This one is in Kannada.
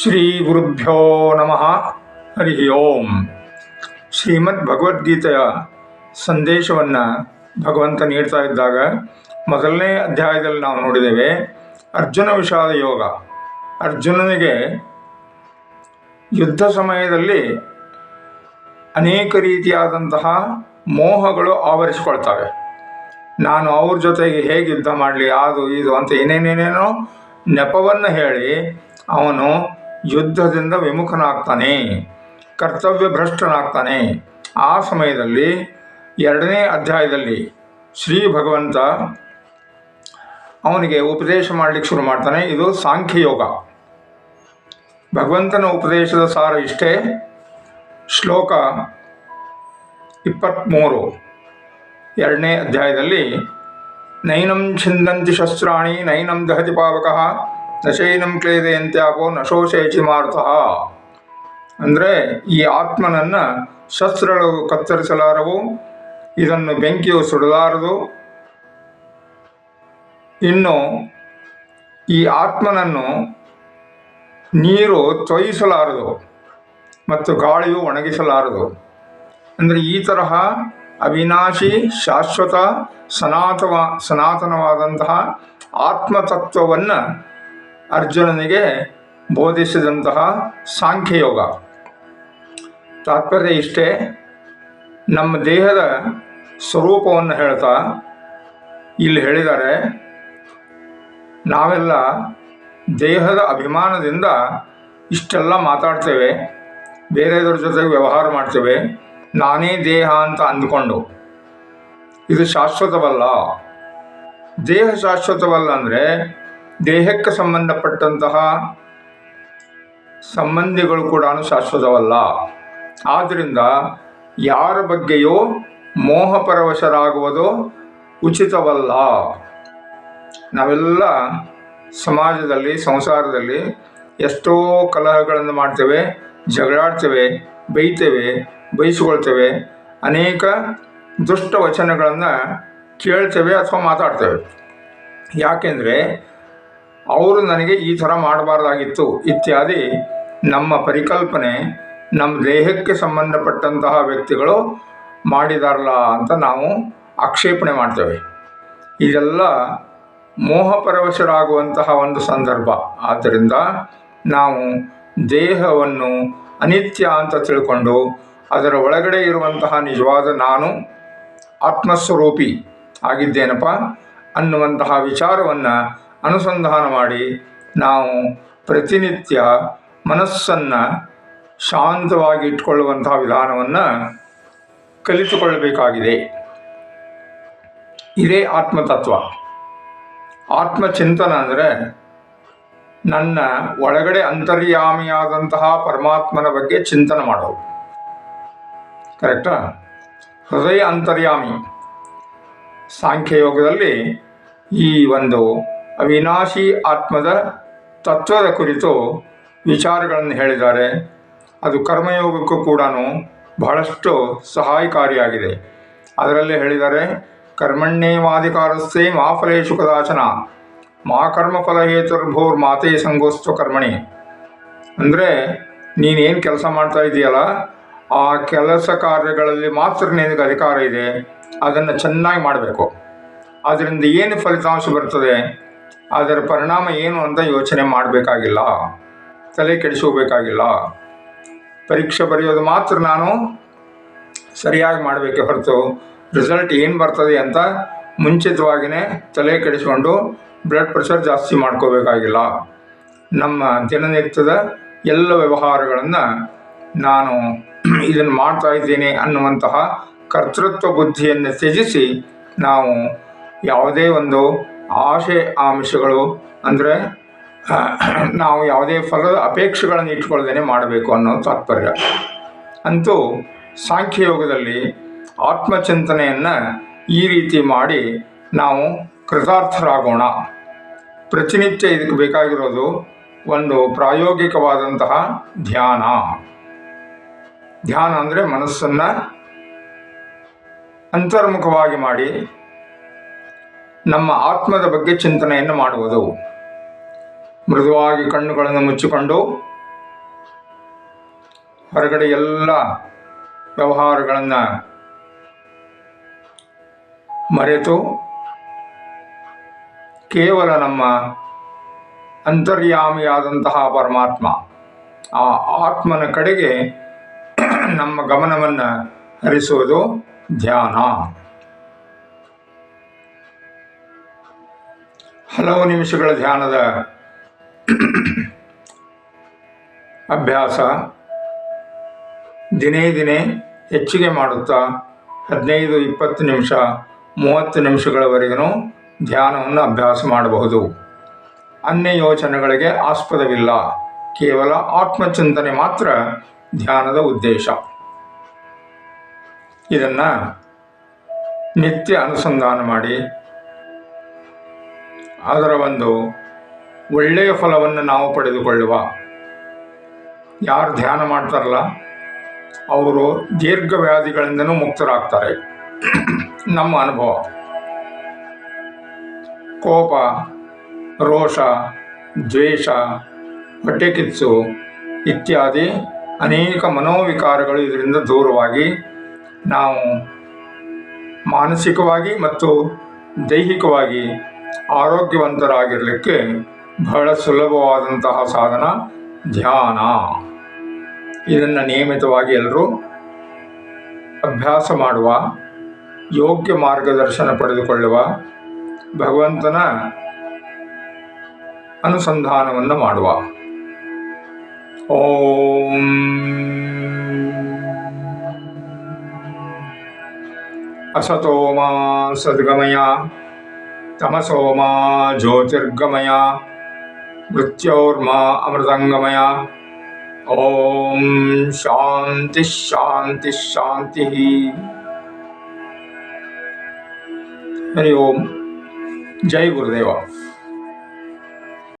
ಶ್ರೀ ಗುರುಭ್ಯೋ ನಮಃ. ಹರಿ ಓಂ. ಶ್ರೀಮದ್ ಭಗವದ್ಗೀತೆಯ ಸಂದೇಶವನ್ನು ಭಗವಂತ ನೀಡ್ತಾ ಇದ್ದಾಗ ಮೊದಲನೇ ಅಧ್ಯಾಯದಲ್ಲಿ ನಾವು ನೋಡಿದ್ದೇವೆ, ಅರ್ಜುನ ವಿಷಾದ ಯೋಗ. ಅರ್ಜುನನಿಗೆ ಯುದ್ಧ ಸಮಯದಲ್ಲಿ ಅನೇಕ ರೀತಿಯಾದಂತಹ ಮೋಹಗಳು ಆವರಿಸಿಕೊಳ್ತವೆ. ನಾನು ಅವ್ರ ಜೊತೆಗೆ ಹೇಗೆ ಯುದ್ಧ ಮಾಡಲಿ, ಅದು ಇದು ಅಂತ ಏನೇನೇನೇನೋ ನೆಪವನ್ನು ಹೇಳಿ ಅವನು ಯುದ್ಧದಿಂದ ವಿಮುಖನಾಗ್ತಾನೆ, ಕರ್ತವ್ಯ ಭ್ರಷ್ಟನಾಗ್ತಾನೆ. ಆ ಸಮಯದಲ್ಲಿ ಎರಡನೇ ಅಧ್ಯಾಯದಲ್ಲಿ ಶ್ರೀ ಭಗವಂತ ಅವನಿಗೆ ಉಪದೇಶ ಮಾಡಲಿಕ್ಕೆ ಶುರು ಮಾಡ್ತಾನೆ. ಇದು ಸಾಂಖ್ಯಯೋಗ. ಭಗವಂತನ ಉಪದೇಶದ ಸಾರ ಇಷ್ಟೇ. ಶ್ಲೋಕ ಇಪ್ಪತ್ತ್ಮೂರು ಎರಡನೇ ಅಧ್ಯಾಯದಲ್ಲಿ, ನೈನಂ ಛಿಂದಂತಿ ಶಸ್ತ್ರಾಣಿ, ನೈನಂ ದಹತಿ ಪಾವಕಃ ನಶೈನಂ ಆಗೋ ನಶೋಶೇಚಿ ಮಾರುತಃ ಅಂದರೆ ಈ ಆತ್ಮನನ್ನು ಶಸ್ತ್ರಗಳು ಕತ್ತರಿಸಲಾರವು, ಇದನ್ನು ಬೆಂಕಿಯು ಸುಡಲಾರದು. ಇನ್ನು ಈ ಆತ್ಮನನ್ನು ನೀರು ತೊಯಿಸಲಾರದು ಮತ್ತು ಗಾಳಿಯು ಒಣಗಿಸಲಾರದು. ಅಂದರೆ ಈ ತರಹ ಅವಿನಾಶಿ, ಶಾಶ್ವತ, ಸನಾತವ, ಸನಾತನವಾದಂತಹ ಆತ್ಮತತ್ವವನ್ನು ಅರ್ಜುನನಿಗೆ ಬೋಧಿಸಿದಂತಹ ಸಾಂಖ್ಯಯೋಗ. ತಾತ್ಪರ್ಯ ಇಷ್ಟೇ, ನಮ್ಮ ದೇಹದ ಸ್ವರೂಪವನ್ನು ಹೇಳ್ತಾ ಇಲ್ಲಿ ಹೇಳಿದ್ದಾರೆ, ನಾವೆಲ್ಲ ದೇಹದ ಅಭಿಮಾನದಿಂದ ಇಷ್ಟೆಲ್ಲ ಮಾತಾಡ್ತೇವೆ ಬೇರೆಯವ್ರ ಜೊತೆಗೆ ವ್ಯವಹಾರ ಮಾಡ್ತೇವೆ, ನಾನೇ ದೇಹ ಅಂತ ಅಂದ್ಕೊಂಡು. ಇದು ಶಾಶ್ವತವಲ್ಲ. ದೇಹ ಶಾಶ್ವತವಲ್ಲ ಅಂದರೆ ದೇಹಕ್ಕೆ ಸಂಬಂಧಪಟ್ಟಂತಹ ಸಂಬಂಧಿಗಳು ಕೂಡ ಶಾಶ್ವತವಲ್ಲ. ಆದ್ದರಿಂದ ಯಾರ ಬಗ್ಗೆಯೂ ಮೋಹಪರವಶರಾಗುವುದು ಉಚಿತವಲ್ಲ. ನಾವೆಲ್ಲ ಸಮಾಜದಲ್ಲಿ, ಸಂಸಾರದಲ್ಲಿ ಎಷ್ಟೋ ಕಲಹಗಳನ್ನು ಮಾಡ್ತೇವೆ, ಜಗಳಾಡ್ತೇವೆ ಬೈತೇವೆ ಬೈಸ್ಕೊಳ್ತೇವೆ ಅನೇಕ ದುಷ್ಟ ವಚನಗಳನ್ನು ಕೇಳ್ತೇವೆ ಅಥವಾ ಮಾತಾಡ್ತೇವೆ. ಯಾಕೆಂದರೆ ಅವರು ನನಗೆ ಈ ಥರ ಮಾಡಬಾರ್ದಾಗಿತ್ತು ಇತ್ಯಾದಿ ನಮ್ಮ ಪರಿಕಲ್ಪನೆ, ನಮ್ಮ ದೇಹಕ್ಕೆ ಸಂಬಂಧಪಟ್ಟಂತಹ ವ್ಯಕ್ತಿಗಳು ಮಾಡಿದಾರಲ್ಲ ಅಂತ ನಾವು ಆಕ್ಷೇಪಣೆ ಮಾಡ್ತೇವೆ. ಇದೆಲ್ಲ ಮೋಹಪರವಶರಾಗುವಂತಹ ಒಂದು ಸಂದರ್ಭ. ಆದ್ದರಿಂದ ನಾವು ದೇಹವನ್ನು ಅನಿತ್ಯ ಅಂತ ತಿಳ್ಕೊಂಡು ಅದರ ಒಳಗಡೆ ಇರುವಂತಹ ನಿಜವಾದ ನಾನು ಆತ್ಮಸ್ವರೂಪಿ ಆಗಿದ್ದೇನಪ್ಪ ಅನ್ನುವಂತಹ ವಿಚಾರವನ್ನು ಅನುಸಂಧಾನ ಮಾಡಿ ನಾವು ಪ್ರತಿನಿತ್ಯ ಮನಸ್ಸನ್ನು ಶಾಂತವಾಗಿ ಇಟ್ಕೊಳ್ಳುವಂತಹ ವಿಧಾನವನ್ನು ಕಲಿತುಕೊಳ್ಳಬೇಕಾಗಿದೆ. ಇದೇ ಆತ್ಮತತ್ವ. ಆತ್ಮಚಿಂತನ ಅಂದರೆ ನನ್ನ ಒಳಗಡೆ ಅಂತರ್ಯಾಮಿಯಾದಂತಹ ಪರಮಾತ್ಮನ ಬಗ್ಗೆ ಚಿಂತನೆ ಮಾಡೋದು. ಕರೆಕ್ಟಾ? ಹೃದಯ ಅಂತರ್ಯಾಮಿ. ಸಾಂಖ್ಯಯೋಗದಲ್ಲಿ ಈ ಒಂದು ಅವಿನಾಶಿ ಆತ್ಮದ ತತ್ವದ ಕುರಿತು ವಿಚಾರಗಳನ್ನು ಹೇಳಿದ್ದಾರೆ. ಅದು ಕರ್ಮಯೋಗಕ್ಕೂ ಕೂಡ ಬಹಳಷ್ಟು ಸಹಾಯಕಾರಿಯಾಗಿದೆ. ಅದರಲ್ಲಿ ಹೇಳಿದ್ದಾರೆ ಕರ್ಮಣ್ಯೇವಾಧಿಕಾರಸ್ಥೆ ಮಾ ಫಲೇಶು ಕದಾಚನ, ಮಾ ಹೇತುರ್ಭೋರ್ ಮಾತೆ ಸಂಗೋಸ್ತು ಕರ್ಮಣಿ. ಅಂದರೆ, ನೀನೇನು ಕೆಲಸ ಮಾಡ್ತಾ ಇದೆಯಲ್ಲ, ಆ ಕೆಲಸ ಕಾರ್ಯಗಳಲ್ಲಿ ಮಾತ್ರ ನಿನಗೆ ಅಧಿಕಾರ ಇದೆ, ಅದನ್ನು ಚೆನ್ನಾಗಿ ಮಾಡಬೇಕು. ಅದರಿಂದ ಏನು ಫಲಿತಾಂಶ ಬರ್ತದೆ? ಅದರ ಪರಿಣಾಮ ಏನು ಅಂತ ಯೋಚನೆ ಮಾಡಬೇಕಾಗಿಲ್ಲ. ತಲೆ ಕೆಡಿಸ್ಕೋಬೇಕಾಗಿಲ್ಲ ಪರೀಕ್ಷೆ ಬರೆಯೋದು ಮಾತ್ರ ನಾನು ಸರಿಯಾಗಿ ಮಾಡಬೇಕೆ ಹೊರತು ರಿಸಲ್ಟ್ ಏನು ಬರ್ತದೆ ಅಂತ ಮುಂಚಿತವಾಗಿಯೇ ತಲೆ ಕೆಡಿಸ್ಕೊಂಡು ಬ್ಲಡ್ ಪ್ರೆಷರ್ ಜಾಸ್ತಿ ಮಾಡ್ಕೋಬೇಕಾಗಿಲ್ಲ. ನಮ್ಮ ದಿನನಿತ್ಯದ ಎಲ್ಲ ವ್ಯವಹಾರಗಳನ್ನು ನಾನು ಇದನ್ನು ಮಾಡ್ತಾ ಇದ್ದೇನೆ ಅನ್ನುವಂತಹ ಕರ್ತೃತ್ವ ಬುದ್ಧಿಯನ್ನು ತ್ಯಜಿಸಿ ನಾವು ಯಾವುದೇ ಒಂದು ಆಶೆ ಆಮಿಷಗಳು ಅಂದರೆ ನಾವು ಯಾವುದೇ ಫಲದ ಅಪೇಕ್ಷೆಗಳನ್ನು ಇಟ್ಕೊಳ್ದೇನೆ ಮಾಡಬೇಕು ಅನ್ನೋ ತಾತ್ಪರ್ಯ. ಅಂತೂ ಸಾಂಖ್ಯಯೋಗದಲ್ಲಿ ಆತ್ಮಚಿಂತನೆಯನ್ನು ಈ ರೀತಿ ಮಾಡಿ ನಾವು ಕೃತಾರ್ಥರಾಗೋಣ. ಪ್ರತಿನಿತ್ಯ ಇದಕ್ಕೆ ಬೇಕಾಗಿರೋದು ಒಂದು ಪ್ರಾಯೋಗಿಕವಾದಂತಹ ಧ್ಯಾನ. ಧ್ಯಾನ ಅಂದರೆ ಮನಸ್ಸನ್ನು ಅಂತರ್ಮುಖವಾಗಿ ಮಾಡಿ ನಮ್ಮ ಆತ್ಮದ ಬಗ್ಗೆ ಚಿಂತನೆಯನ್ನು ಮಾಡುವುದು. ಮೃದುವಾಗಿ ಕಣ್ಣುಗಳನ್ನು ಮುಚ್ಚಿಕೊಂಡು ಹೊರಗಡೆ ಎಲ್ಲ ವ್ಯವಹಾರಗಳನ್ನು ಮರೆತು ಕೇವಲ ನಮ್ಮ ಅಂತರ್ಯಾಮಿಯಾದಂತಹ ಪರಮಾತ್ಮ, ಆ ಆತ್ಮನ ಕಡೆಗೆ ನಮ್ಮ ಗಮನವನ್ನು ಹರಿಸುವುದು ಧ್ಯಾನ. ಹಲವು ನಿಮಿಷಗಳ ಧ್ಯಾನದ ಅಭ್ಯಾಸ ದಿನೇ ದಿನೇ ಹೆಚ್ಚಿಗೆ ಮಾಡುತ್ತಾ ಹದಿನೈದು, ಇಪ್ಪತ್ತು ನಿಮಿಷ, ಮೂವತ್ತು ನಿಮಿಷಗಳವರೆಗೂ ಧ್ಯಾನವನ್ನು ಅಭ್ಯಾಸ ಮಾಡಬಹುದು. ಅನ್ಯ ಯೋಚನೆಗಳಿಗೆ ಆಸ್ಪದವಿಲ್ಲ. ಕೇವಲ ಆತ್ಮಚಿಂತನೆ ಮಾತ್ರ ಧ್ಯಾನದ ಉದ್ದೇಶ. ಇದನ್ನು ನಿತ್ಯ ಅನುಸಂಧಾನ ಮಾಡಿ ಅದರ ಒಂದು ಒಳ್ಳೆಯ ಫಲವನ್ನು ನಾವು ಪಡೆದುಕೊಳ್ಳುವ. ಯಾರು ಧ್ಯಾನ ಮಾಡ್ತಾರಲ್ಲ, ಅವರು ದೀರ್ಘ ವ್ಯಾಧಿಗಳಿಂದನೂ ಮುಕ್ತರಾಗ್ತಾರೆ. ನಮ್ಮ ಅನುಭವ. ಕೋಪ, ರೋಷ, ದ್ವೇಷ ಹೊಟ್ಟೆಕಿಚ್ಚು ಇತ್ಯಾದಿ ಅನೇಕ ಮನೋವಿಕಾರಗಳು ಇದರಿಂದ ದೂರವಾಗಿ ನಾವು ಮಾನಸಿಕವಾಗಿ ಮತ್ತು ದೈಹಿಕವಾಗಿ ಆರೋಗ್ಯವಂತರಾಗಿರಲಿಕ್ಕೆ ಬಹಳ ಸುಲಭವಾದಂತಹ ಸಾಧನ ಧ್ಯಾನ. ಇದನ್ನು ನಿಯಮಿತವಾಗಿ ಎಲ್ಲರೂ ಅಭ್ಯಾಸ ಮಾಡುವ, ಯೋಗ್ಯ ಮಾರ್ಗದರ್ಶನ ಪಡೆದುಕೊಳ್ಳುವ ಭಗವಂತನ ಅನುಸಂಧಾನವನ್ನು ಮಾಡುವ. ಓಂ. ಅಸತೋಮ ಸದ್ಗಮಯ. तमसोमा ज्योतिर्गमया मृत्योर्मा अमृतंगमया ओम शांति शांति शांति हरि ओम। जय गुरुदेवा।